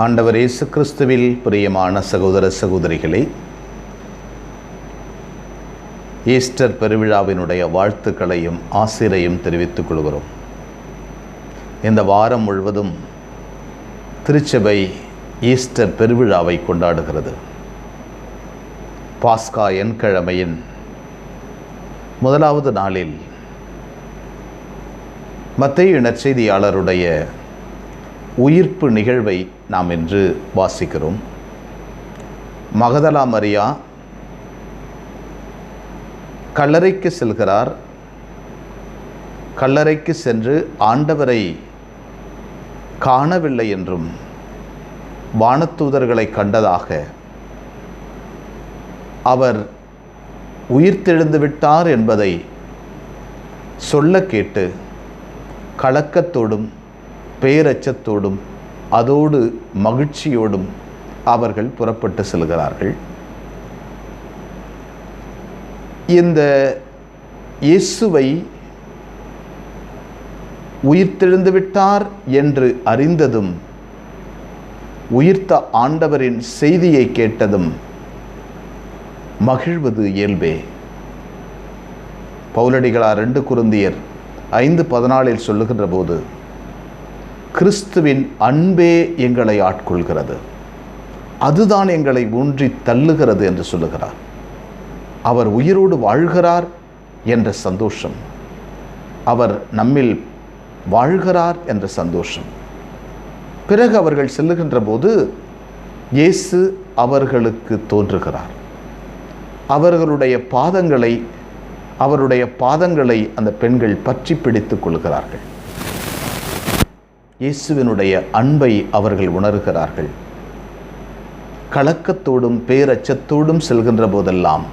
ஆண்டவர் இயேசு கிறிஸ்துவில் பிரியமான சகோதர சகோதரிகளே ஈஸ்டர் பெருவிழாவினுடைய வாழ்த்துக்களையும் ஆசிரையும் தெரிவித்துக் கொள்கிறோம். இந்த வாரம் முழுவதும் திருச்சபை ஈஸ்டர் பெருவிழாவை கொண்டாடுகிறது. பாஸ்கா எண்கிழமையின் முதலாவது நாளில் மத்திய நற்செய்தியாளருடைய உயிர்ப்பு நிகழ்வை நாம் இன்று வாசிக்கிறோம். மகதலா மரியா கல்லறைக்கு செல்கிறார். கல்லறைக்கு சென்று ஆண்டவரை காணவில்லை என்றும் வானத்தூதர்களை கண்டதாக அவர் உயிர்த்தெழுந்து விட்டார் என்பதை சொல்ல கேட்டு கலக்கத்தோடும் பேரச்சத்தோடும் அதோடு மகிழ்ச்சியோடும் அவர்கள் புறப்பட்டு செல்கிறார்கள். இந்த இயேசுவை உயிர்த்தெழுந்து விட்டார் என்று அறிந்ததும் உயிர்த்த ஆண்டவரின் செய்தியை கேட்டதும் மகிழ்வது இயல்பே. பௌலடிகளார் ரெண்டு குருந்தியர் ஐந்து பதினாலில் சொல்லுகின்ற போது கிறிஸ்துவின் அன்பே எங்களை ஆட்கொள்கிறது. அதுதான் எங்களை ஊன்றி தள்ளுகிறது என்று சொல்லுகிறார். அவர் உயிரோடு வாழ்கிறார் என்ற சந்தோஷம். அவர் நம்மில் வாழ்கிறார் என்ற சந்தோஷம். பிறகு அவர்கள் செல்லுகின்ற போது இயேசு அவர்களுக்கு தோன்றுகிறார். அவர்களுடைய பாதங்களை அவருடைய பாதங்களை அந்த பெண்கள் பற்றி பிடித்துக் கொள்கிறார்கள். இயேசுவினுடைய அன்பை அவர்கள் உணர்கிறார்கள். கலக்கத்தோடும் பேரச்சத்தோடும் செல்கின்ற போதெல்லாம்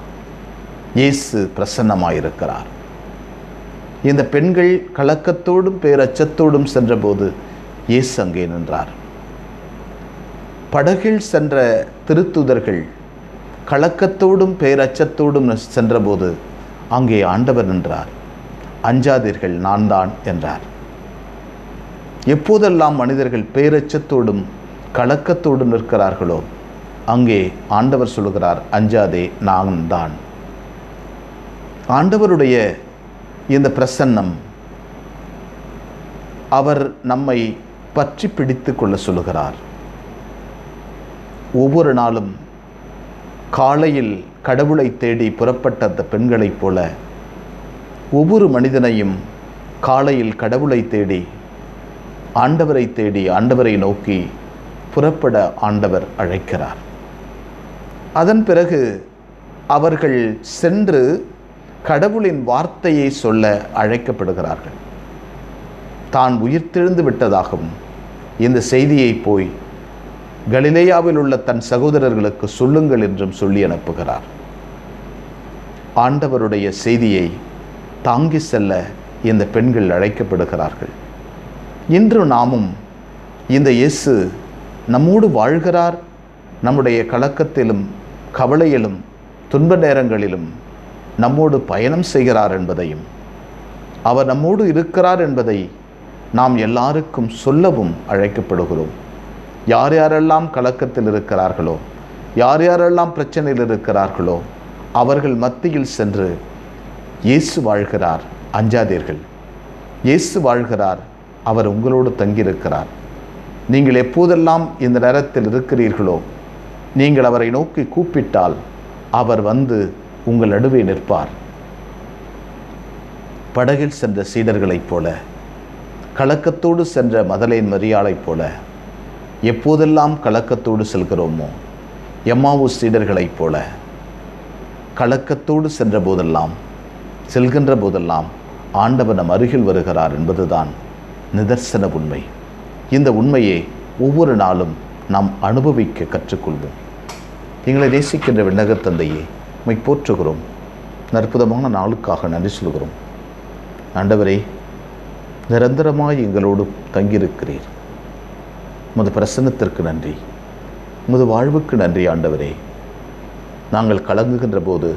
இயேசு பிரசன்னமாயிருக்கிறார். இந்த பெண்கள் கலக்கத்தோடும் பேரச்சத்தோடும் சென்றபோது இயேசு அங்கே நின்றார். படகில் சென்ற திருத்துதர்கள் கலக்கத்தோடும் பேரச்சத்தோடும் சென்றபோது அங்கே ஆண்டவர் நின்றார். அஞ்சாதீர்கள் நான் தான் என்றார். எப்போதெல்லாம் மனிதர்கள் பேரச்சத்தோடும் கலக்கத்தோடும் நிற்கிறார்களோ அங்கே ஆண்டவர் சொல்கிறார் அஞ்சாதே நான் தான். ஆண்டவருடைய இந்த பிரசன்னம் அவர் நம்மை பற்றி பிடித்து கொள்ள சொல்லுகிறார். ஒவ்வொரு நாளும் காலையில் கடவுளை தேடி புறப்பட்ட அந்த பெண்களைப் போல ஒவ்வொரு மனிதனையும் காலையில் கடவுளை தேடி ஆண்டவரை தேடி ஆண்டவரை நோக்கி புறப்பட ஆண்டவர் அழைக்கிறார். அதன் பிறகு அவர்கள் சென்று கடவுளின் வார்த்தையை சொல்ல அழைக்கப்படுகிறார்கள். தான் உயிர்த்தெழுந்து விட்டதாகவும் இந்த செய்தியை போய் கலிலேயாவில் உள்ள தன் சகோதரர்களுக்கு சொல்லுங்கள் என்றும் சொல்லி அனுப்புகிறார். ஆண்டவருடைய செய்தியை தாங்கி செல்ல இந்த பெண்கள் அழைக்கப்படுகிறார்கள். இன்று நாமும் இந்த இயேசு நம்மோடு வாழ்கிறார். நம்முடைய கலக்கத்திலும் கவலையிலும் துன்ப நேரங்களிலும் நம்மோடு பயணம் செய்கிறார் என்பதையும் அவர் நம்மோடு இருக்கிறார் என்பதை நாம் எல்லாருக்கும் சொல்லவும் அழைக்கப்படுகிறோம். யார் யாரெல்லாம் கலக்கத்தில் இருக்கிறார்களோ யார் யாரெல்லாம் பிரச்சனையில் இருக்கிறார்களோ அவர்கள் மத்தியில் சென்று இயேசு வாழ்கிறார். அஞ்சாதீர்கள். இயேசு வாழ்கிறார். அவர் உங்களோடு தங்கியிருக்கிறார். நீங்கள் எப்போதெல்லாம் இந்த நேரத்தில் இருக்கிறீர்களோ நீங்கள் அவரை நோக்கி கூப்பிட்டால் அவர் வந்து உங்கள் நடுவே நிற்பார். படகில் சென்ற சீடர்களைப் போல கலக்கத்தோடு சென்ற மதலேன் மரியாளைப் போல எப்போதெல்லாம் கலக்கத்தோடு செல்கிறோமோ எம்மாவு சீடர்களைப் போல கலக்கத்தோடு சென்ற போதெல்லாம் செல்கின்ற போதெல்லாம் ஆண்டவர் நம் அருகில் வருகிறார் என்பதுதான் நிதர்சன உண்மை. இந்த உண்மையை ஒவ்வொரு நாளும் நாம் அனுபவிக்க கற்றுக்கொள்வோம். எங்களை நேசிக்கின்ற விண்ணகத் தந்தையே உம்மை போற்றுகிறோம். அற்புதமான நாளுக்காக நன்றி சொல்கிறோம். ஆண்டவரே நிரந்தரமாய் எங்களோடு தங்கியிருக்கிறீர். உமது பிரசன்னத்திற்கு நன்றி. உமது வாழ்வுக்கு நன்றி ஆண்டவரே. நாங்கள் கலங்குகின்ற போது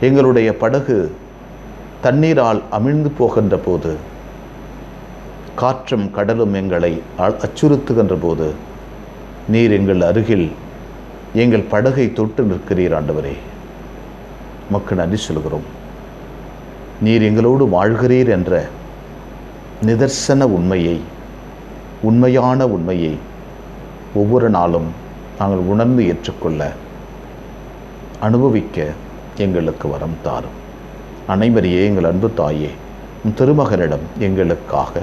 எங்களுடைய படகு தண்ணீரால் அமிழ்ந்து போகின்ற போது காற்றும் கடலும் எங்களை அச்சுறுத்துகின்ற போது நீர் எங்கள் அருகில் எங்கள் படகை தொட்டு நிற்கிறீர் ஆண்டவரே. மக்கள் நன்றி சொல்கிறோம். நீர் எங்களோடு வாழ்கிறீர் என்ற நிதர்சன உண்மையை உண்மையான உண்மையை ஒவ்வொரு நாளும் நாங்கள் உணர்ந்து ஏற்றுக்கொள்ள அனுபவிக்க எங்களுக்கு வரம் தாரும். அனைவரையே எங்கள் அன்பு தாயே திருமகனிடம் எங்களுக்காக